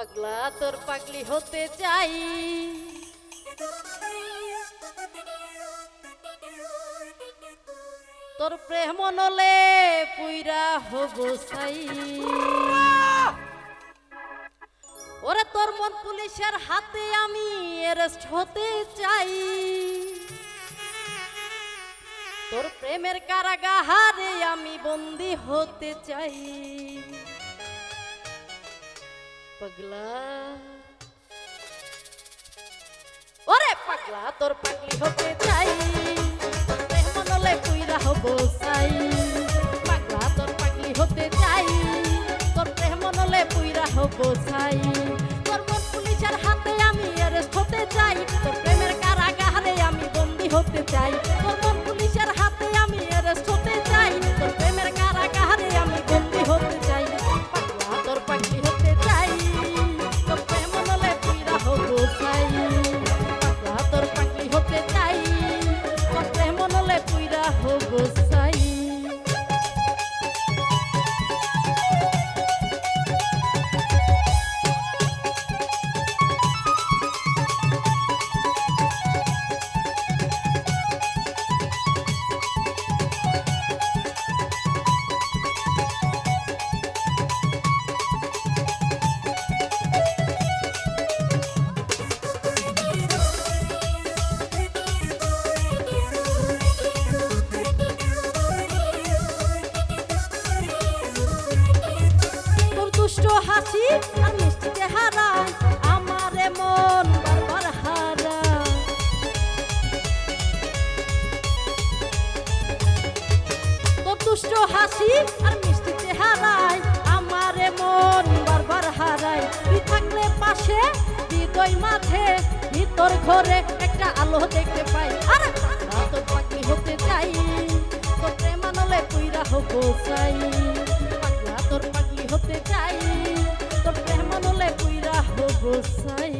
পাগলা, তোর পাগলি হতে চাই। তোর প্রেম নলে পুইরা হব সাই। ওরে তোর মন পুলিশের হাতে আমি অ্যারেস্ট হতে চাই। তোর প্রেমের কারাগাহারে আমি বন্দি হতে চাই। পাগলা ওরে পাগলা, তোর পাগলি হতে চাই। মনলে পুইরা হব সাই পাগলা, তোর পাগলি হতে চাই। তোর প্রেম মনলে পুইরা হব সাই তোর মন পুলিশের হাতে আমি অ্যারেস্ট হতে চাই। তোর প্রেমের কারাগারে আমি বন্দি হতে চাই। তোর মন পুইরা দুষ্ট আর মিষ্টি চেহারা আমারে মন বারবার হারা তোর দুষ্ট হাসি আর মিষ্টি চেহারায় আমারে মন বারবার হারায়। তুই থাকলে পাশে, হৃদয় মাঝে, ভিতর ঘরে একটা আলো দেখতে পাই। আরে তোর পাগলি হতে চাই তোর প্রেমানলে পুইরা হব চাই। তোর পাগলি হতে চাই। তোর প্রেমানলে পুইরা হব চাই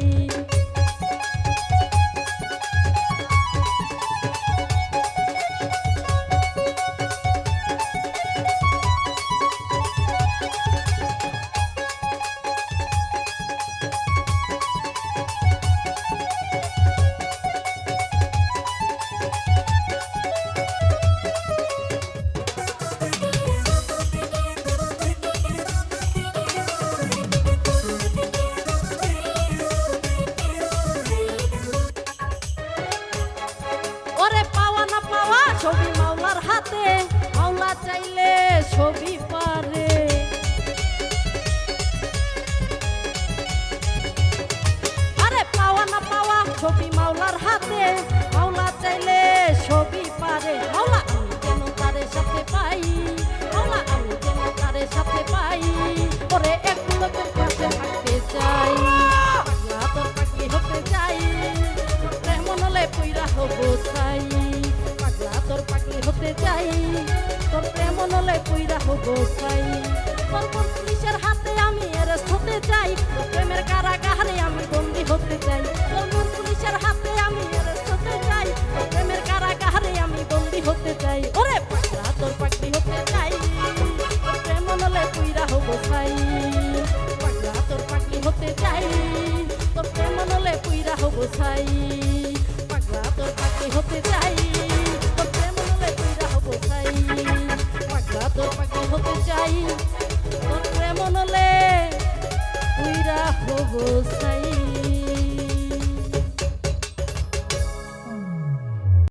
ছবি মাওলার হাতে, মাওলা চাইলে ছবি পারে। আরে পাওয়া না পাওয়া, ছবি মাওলার হাতে, মাওলা চাইলে ছবি পারে। মাওলা, আমি যেন তারে সাথে পাই? মাওলা, আমি যেন তারে সাথে পাই? ওরে এক থাকতে চাই। হতে চাই। পুইরা হব চাই। চাই তোর প্রেম মনলে পুইরা হব চাই তোর পুলিশের হাতে আমি অ্যারেস্ট হতে চাই, তোর প্রেমের কারাগারে আমি বন্দি হতে চাই। তোর পুলিশের হাতে আমি অ্যারেস্ট হতে চাই, তোর প্রেমের কারাগারে আমি বন্দি হতে চাই। ওরে পাগলা, তোর পাগলি হতে চাই। তোর প্রেম মনলে পুইরা হব চাই পাগলা, তোর পাগলি হতে চাই। তোর প্রেম মনলে পুইরা হব চাই পাগলা, তোর পাগলি হতে চাই। চাই তোর